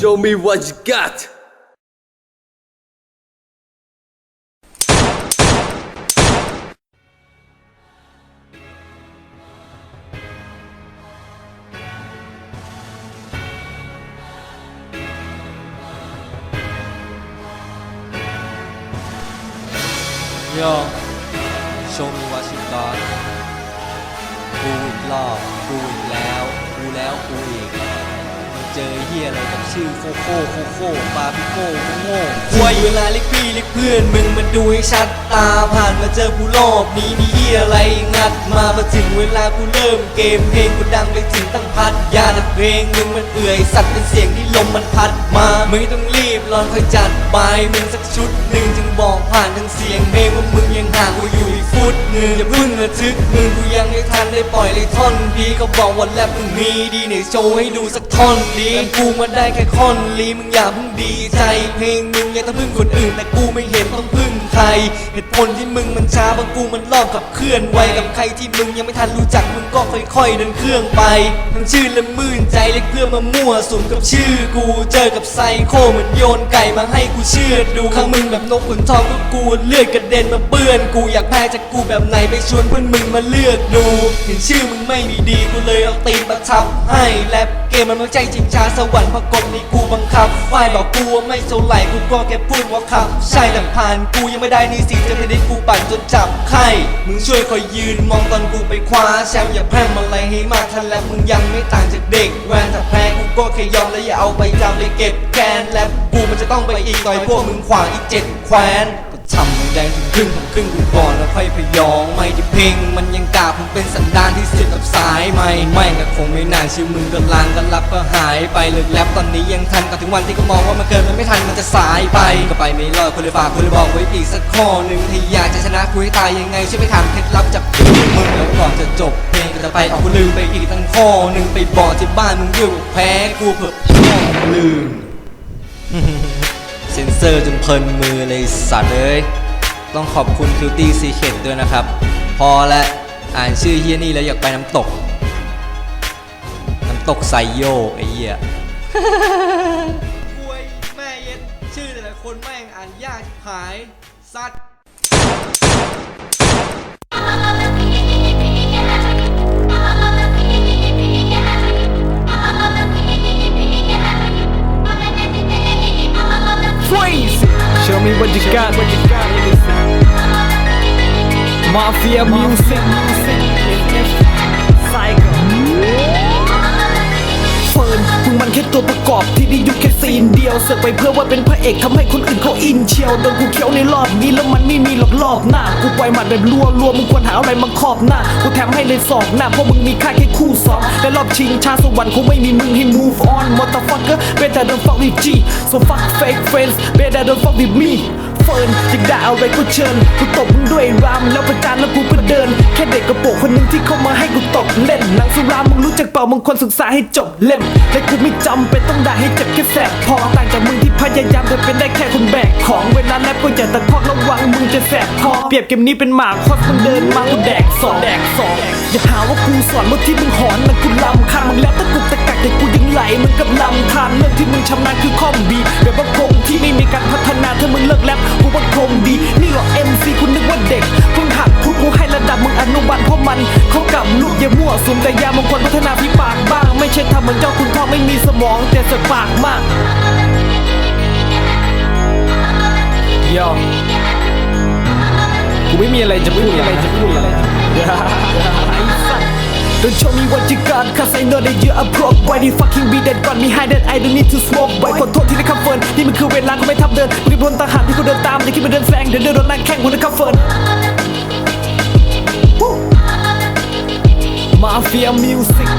Show me what you got. Yo Show me what you got กูอีกรอบ กูอีกแล้ว กูแล้วกูอีกมึงเ จอเฮียอะไรกับชื่อโคโค่โคโค่ปาปิโก้โง่ควยเวลาเล็กพี่เล็กเพื่อนมึงมันดูให้ชัดตาผ่านมาเจอกูรอบนี้มีเฮียอะไรงัดมามาถึงเวลากูเริ่มเกมเพลงกูดังไปถึงตั้งพัดยาแต่เพลงมึงมันเอื่อยสัตว์เป็นเสียงที่ลมมันพัดมามึงต้องรีบรอนค่อยจัดบายมึงสักชุดหนึ่งจึงบอกผ่านทางเสียงเพลงว่ามึงยังห่างกูอยู่อีกฟุตหนึ่งอย่าพึ่งระทึกมึงกูยังไม่ทันได้ปล่อยเลยท่อนดีก็บอกว่าแรปมึงมีดีเนี่ยโชว์ให้ดูสักท่อนดีแต่กูมาได้แค่ค่อนลีมึงอย่าเพิ่งดีใจ เพลงมึงยังต้องพึ่งคนอื่นแต่กูไม่เห็นต้องพึ่งใครเหตุผลที่มึงมันช้าเพราะกูมันรอบกับเคลื่อนไวกับใครที่มึงยังไม่ทันรู้จักมึงก็ค่อยๆเดินเครื่องไปทั้งชื่อและมื่นใจเล็กเพื่อมามั่วสุมกับชื่อกูเจอกับไซโคเหมือนโยนไก่มาให้กูเชื่อดดูข้างมึงแบบนกขุนทองก็กูเลือดกระเด็นมาเปื้อนกูอยากแพ้จากกูแบบไหนไปชวนเพื่อนมึงมาเลือกดู เห็นชื่อมึงไม่มีดีกูเลยเอาตีนมาทับให้แลบเกมมันไม่ใจจริงชาสวรรค์พระกบนี่กูบังคับฝ่ายบอกกูว่าไม่เท่าไหร่กูก็แค่พูดว่าครับ ใช่แต่ผ่านกูยังไม่ได้นี่สิจะไม่ได้กูปั่นจนจับไข้มึงช่วยคอยยืนมองตอนกูไปคว้าแชมป์อย่าแพร่มอะไรให้มากทันแล้วมึงยังไม่ต่างจากเด็กแวนถ้าแพ้กูก็แค่ยอมและอย่าเอาไปจำเลยเก็บแกนและกูมันจะต้องไปอีกต่อยพวกมึงขวางอีกเจ็ดแคว้น ทำให้แดงถึงครึ่งของครึ่งกูก่อนแล้วค่อยพยอง ไม่ที่เพลงมันยังกาบมันเป็นสันดานที่เสียบกับสายไม่ไม่ก็คงไม่นานชื่อมึงก็ลางกันรับก็หายไปเลิกแลบตอนนี้ยังทันก็ถึงวันที่ก็มองว่ามันเกินมันไม่ทันมันจะสายไปก็ไปไม่รอดคนเลยฝากคนเลยบอกไว้อีกสักข้อหนึ่งถ้าอยากจะชนะกูให้ตายยังไงช่วยไปถามเคล็ดลับจากพี่มึงแล้วก่อนจะจบเพลงก็จะไปเอากูลืมไปอีกตั้งข้อหนึ่งไปบอกที่บ้านมึงด้วยว่แพ้กูเผื่อพ่ลืม เซอร์จนเพลินมือเลยสัตว์เลยต้องขอบคุณ Cutie Secret ด้วยนะครับ พอและอ่านชื่อเฮียนี่แล้วอยากไปน้ำตก น้ำตกไซโยไอ้เหี้ยกวยแม่เย็ดชื่อแต่ละคนแม่งอ่านยากหาย สัตว์ got. Mafia music. Psycho. เฟิร์นมึงมันแค่ตัวประกอบที่ได้ยู่แค่ซีนเดียวเสือกไปเพื่อว่าเป็นพระเอกทำให้คนอื่นเขาอินเชียวโดนกูเคี้ยวในรอบนี้แล้วมันไม่มีหรอกรอบหน้า กูปล่อยหมัดแบบรัวรัวมึงควรหาอะไรมาครอบหน้า กูแถมให้เลยสองหน้าเพราะมึงมีค่าแค่คู่สองและรอบชิงชาสวรรค์คงไม่มีมึงให้ move on motherfucker better than fuck with G so fuck fake friends better than fuck with me เฟิร์นอยากได้อะไรก็เชิญกูตบมึงด้วยรามแล้วประจานแล้วกูก็เดิน แค่เด็กกระโปรงคนหนึ่งที่เข้ามาให้กูตบเล่นหนังสุรามึงรู้จักเปล่ามึงควรศึกษาให้จบเล่มและกูไม่จำเป็นต้องด่าให้เจ็บแค่แสบพอต่างจากมึงที่พยายามจะเป็นได้แค่คนแบกของเวลาแรปก็อย่าตะคอกระวังมึงจะแสบคอเปรียบเกมนี้เป็นหมาคอสมึงเดินมากูแดกสองแดกสองอย่าหาว่ากูสอนว่าที่มึงหอนมันกูลำคาญมึงแล้วตะกุกตะกักแต่กูยังไหลมึงกับลำทานเรื่องที่มึงชำนาญคือ นี่หรอ MC คุณนึกว่าเด็กเพิ่งหัดพูดกูให้ระดับมึงอนุบาลเพราะมันเขากับลูกอย่ามั่วสุมแต่ยามงคลพัฒนาพี่ปากบ้าง ไม่ใช่ทำเหมือนเจ้าคุณทองไม่มีสมองแต่เสกปากมากยอกูไม่มีอะไรจะพูดอะไรจะพูดอะไร Don't show me what you got Cause I know that you're a broke Why the fucking be that got me high that I don't need to smoke Boy ขอโทษที่ได้คำเฟิร์นนี่มันคือเวลากูไม่ทับเดินกูรีบโดนทหารที่กู เดินตามอย่าคิดมาเดินแซงเดี๋ยวเดินโดนนั่งแข่งกูนะครับเฟิร์น Woo! Mafia music